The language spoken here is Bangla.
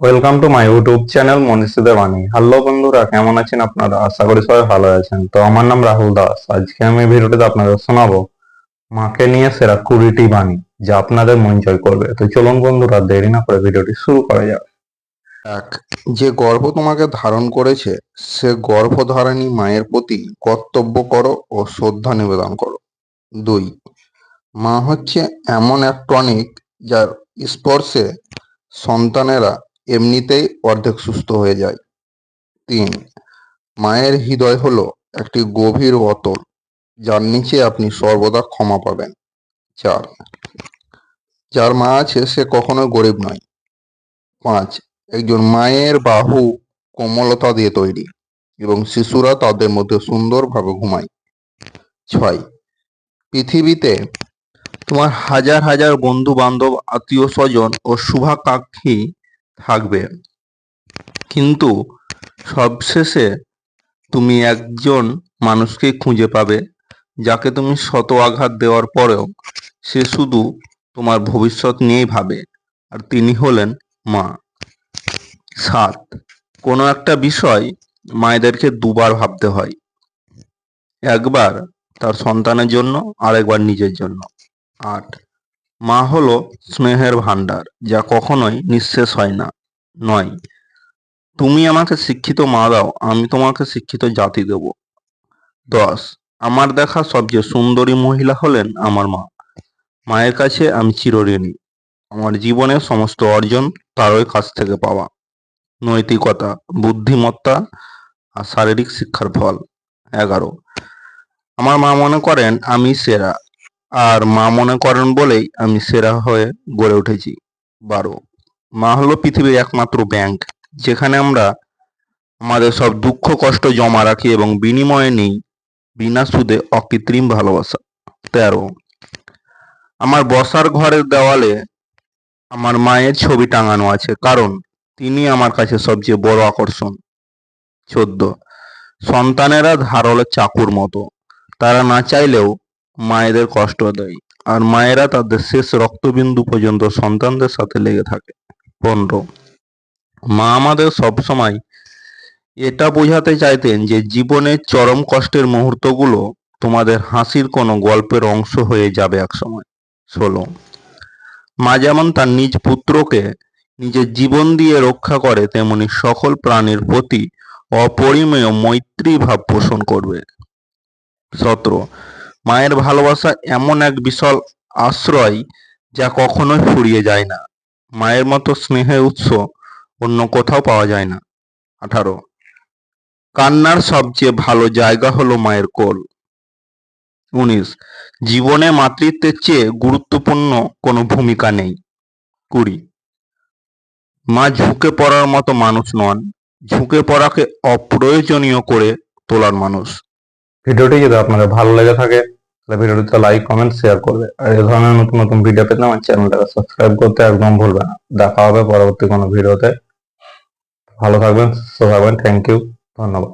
Welcome to my YouTube channel মনীষীদের বাণী হ্যালো বন্ধুরা, কেমন আছেন আপনারা? আশা করি সবাই ভালো আছেন। তো আমার নাম রাহুল দাস। আজকে আমি ভিডিওটিতে আপনাদের শোনাবো মাকে নিয়ে সেরা কুড়িটি বাণী, যা আপনাদের মন জয় করবে। তো চলুন বন্ধুরা, দেরি না করে ভিডিওটি শুরু করা যাক। এক, যে গর্ভ তোমাকে ধারণ করেছে, সে গর্ভধারিণী মায়ের প্রতি কর্তব্য করো ও শ্রদ্ধা নিবেদন করো। দুই, মা হচ্ছে এমন এক টনিক যার স্পর্শে সন্তানেরা এমনিতেই অর্ধেক সুস্থ হয়ে যায়। তিন, মায়ের হৃদয় হলো একটি গভীর অতল, যার নিচে আপনি সর্বদা ক্ষমা পাবেন। চার, যার মা আছে সে কখনো গরিব নয়। পাঁচ, একজন মায়ের বাহু কোমলতা দিয়ে তৈরি এবং শিশুরা তাদের মধ্যে সুন্দরভাবে ঘুমায়। ছয়, পৃথিবীতে তোমার হাজার হাজার বন্ধু বান্ধব আত্মীয় স্বজন ও শুভাকাঙ্ক্ষী থাকবে। কিন্তু সবশেষে তুমি একজন মানুষকে খুঁজে পাবে, যাকে তুমি শত আঘাত দেওয়ার পরেও সে শুধু তোমার ভবিষ্যৎ নিয়েই ভাবে, আর তিনি হলেন মা। সাত, কোনো একটা বিষয় মায়েদেরকে দুবার ভাবতে হয়। একবার তার সন্তানের জন্য আর একবার নিজের জন্য। আট মা হলো স্নেহের ভাণ্ডার, যা কখনোই নিঃশেষ হয় না। নয়, তুমি আমাকে শিক্ষিত মা দাও, আমি তোমাকে শিক্ষিত জাতি দেব। দশ, আমার দেখা সবচেয়ে সুন্দরী মহিলা হলেন আমার মা। মায়ের কাছে আমি চিরঋণী। আমার জীবনের সমস্ত অর্জন তারই কাছ থেকে পাওয়া। নৈতিকতা, বুদ্ধিমত্তা আর শারীরিক শিক্ষার ফল। এগারো, আমার মা মনে করেন, আমি সেরা। আর মা মনে করেন বলেই আমি সেরা হয়ে গড়ে উঠেছি। বারো। মা হলো পৃথিবীর একমাত্র ব্যাংক যেখানে আমরা আমাদের সব দুঃখ, কষ্ট জমা রাখি এবং বিনিময়ে নেই, বিনা সুদে অকৃত্রিম ভালোবাসা। তেরো। আমার বসার ঘরের দেওয়ালে আমার মায়ের ছবি টাঙানো আছে, কারণ তিনি আমার কাছে সবচেয়ে বড় আকর্ষণ। চোদ্দ। সন্তানেরা ধারালো চাকুর মতো, তারা না চাইলেও মায়েদের কষ্ট দেয় আর মায়েরা তাদের শেষ রক্তবিন্দু পর্যন্ত সন্তানদের সাথে লেগে থাকে। পনেরো, মা আমাদের সবসময় এটা বোঝাতে চাইতেন যে জীবনের চরম কষ্টের মুহূর্তগুলো তোমাদের হাসির কোনো গল্পের অংশ হয়ে যাবে একসময়। ষোলো, মা যেমন তার নিজ পুত্রকে নিজের জীবন দিয়ে রক্ষা করে, তেমনি সকল প্রাণীর প্রতি অপরিমেয় মৈত্রী ভাব পোষণ করবে। সতেরো মায়ের ভালোবাসা এমন এক বিশাল আশ্রয় যা কখনোই ফুরিয়ে যায় না। মায়ের মতো স্নেহের উৎস অন্য কোথাও পাওয়া যায় না। আঠারো। কান্নার সবচেয়ে ভালো জায়গা হলো মায়ের কোল। উনিশ। জীবনে মাতৃত্বের চেয়ে গুরুত্বপূর্ণ কোনো ভূমিকা নেই। কুড়ি। মা ঝুঁকে পড়ার মতো মানুষ নন। ঝুঁকে পড়াকে অপ্রয়োজনীয় করে তোলার মানুষ। ভিডিওটি যদি আপনাদের ভালো লেগে থাকে, তাহলে ভিডিওটিতে লাইক কমেন্ট শেয়ার করবে। আর এই ধরনের নতুন নতুন ভিডিও পেতে আমার চ্যানেলটাকে সাবস্ক্রাইব করতে একদম ভুলবে না। দেখা হবে পরবর্তী কোনো ভিডিওতে। ভালো থাকবেন, সুস্থ থাকবেন থ্যাংক ইউ ধন্যবাদ।